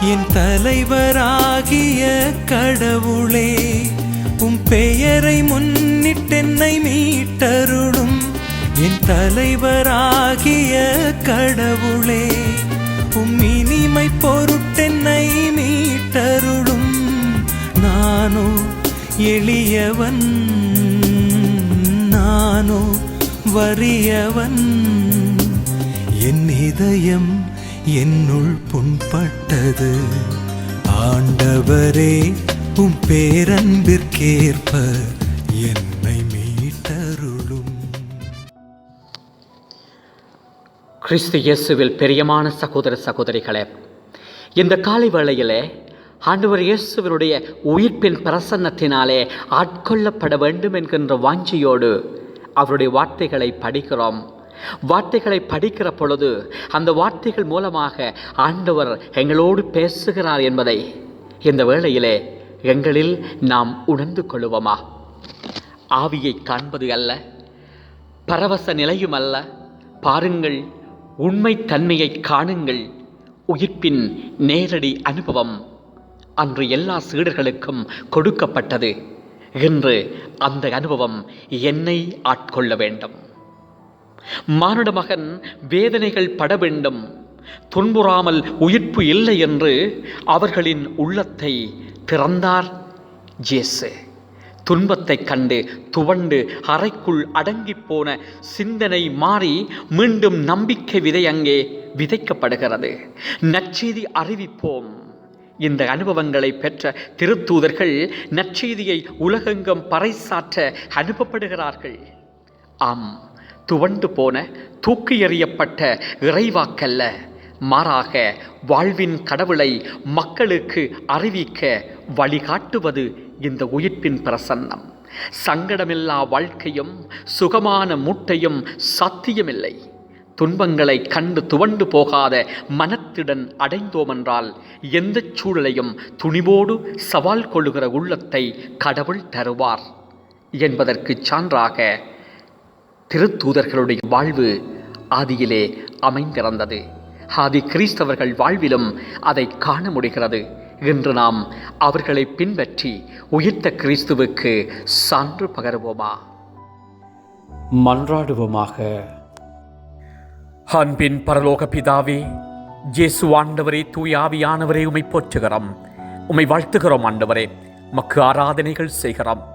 என் தலைவராகிய கடவுளே உம் பெயரை முன்னிட்டென்னை மீட்டருளும். என் தலைவராகிய கடவுளே உம் இனிமை பொருட்டென்னை மீட்டருளும். நானோ எளியவன் நானோ வறியவன். என் இதயம் என்னுள் புண்பட்டது. ஆண்டவரே உம் பேரன்பிற்கேற்ப என்னை மீட்டருளும். கிறிஸ்து இயேசுவில் பெரியமான சகோதர சகோதரிகளே இந்த காலை வேளையிலே ஆண்டவர் இயேசுவினுடைய உயிர்ப்பின் பிரசன்னத்தினாலே ஆட்கொள்ளப்பட வேண்டும் என்கின்ற வாஞ்சியோடு அவருடைய வார்த்தைகளை படிக்கிறோம். வார்த்தைகளை படிக்கிற பொழுது அந்த வார்த்தைகள் மூலமாக ஆண்டவர் எங்களோடு பேசுகிறார் என்பதை இந்த வேளையிலே எங்களில் நாம் உணர்ந்து கொள்ளுவோமா? ஆவியை காண்பது அல்ல பரவச நிலையும் அல்ல. பாருங்கள் உண்மை தன்மையை காணுங்கள். உயிர்ப்பின் நேரடி அனுபவம் அன்று எல்லா சீடர்களுக்கும் கொடுக்கப்பட்டது. இன்று அந்த அனுபவம் என்னை ஆட்கொள்ள வேண்டும். மானுட மகன் வேதனைகள் பட வேண்டும். துன்புறாமல் உயிர்ப்பு இல்லை என்று அவர்களின் உள்ளத்தை திறந்தார் ஜேசு துன்பத்தைக் கண்டு துவண்டு அறைக்குள் அடங்கிப் போன சிந்தனை மாறி மீண்டும் நம்பிக்கை விதை அங்கே விதைக்கப்படுகிறது. நற்செய்தி அறிவிப்போம். இந்த அனுபவங்களை பெற்ற திருத்தூதர்கள் நற்செய்தியை உலகெங்கும் பறைசாற்ற அனுப்பப்படுகிறார்கள். ஆம். துவண்டு போன தூக்கி எறியப்பட்ட இறைவாக்கல்ல. மாறாக வாழ்வின் கடவுளை மக்களுக்கு அறிவிக்க வழிகாட்டுவது இந்த உயிர்ப்பின் பிரசன்னம். சங்கடமில்லா வாழ்க்கையும் சுகமான மூட்டையும் சாத்தியமில்லை. துன்பங்களை கண்டு துவண்டு போகாத மனத்துடன் அடைந்தோமென்றால் எந்த சூழலையும் துணிவோடு சவால் கொள்ளுகிற உள்ளத்தை கடவுள் தருவார். என்பதற்கு சான்றாக திருத்தூதர்களுடைய வாழ்வு ஆதியிலே அமைந்திருந்தது ஆதி கிறிஸ்தவர்கள் வாழ்விலும் அதை காண முடிகிறது. இன்று நாம் அவர்களை பின்பற்றி உயிர்த்த கிறிஸ்துவுக்கு சான்று பகருவோமா? மன்றாடுவோமாக. அன்பின் பரலோக பிதாவே ஜேசு ஆண்டவரே தூயாவியானவரே உமை போற்றுகிறோம். உமை வாழ்த்துகிறோம் ஆண்டவரே. மக்கு ஆராதனைகள் செய்கிறோம்.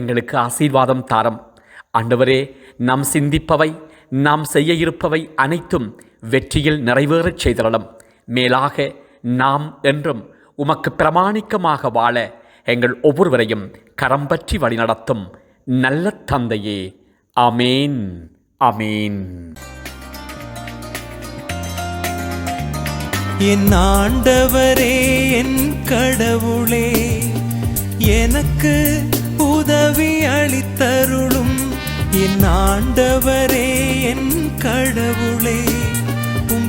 எங்களுக்கு ஆசீர்வாதம் தாரம். ஆண்டவரே நாம் சிந்திப்பவை நாம் செய்ய இருப்பவை அனைத்தும் வெற்றியில் நிறைவேறச் செய்திடலாம் மேலாக நாம் என்றும் உமக்கு பிரமாணிக்கமாக வாழ எங்கள் ஒவ்வொருவரையும் கரம் பற்றி வழிநடத்தும் நல்ல தந்தையே. அமேன் அமேன் என் ஆண்டவரே என் கடவுளே எனக்கு ஆண்டவரே என் கடவுளே.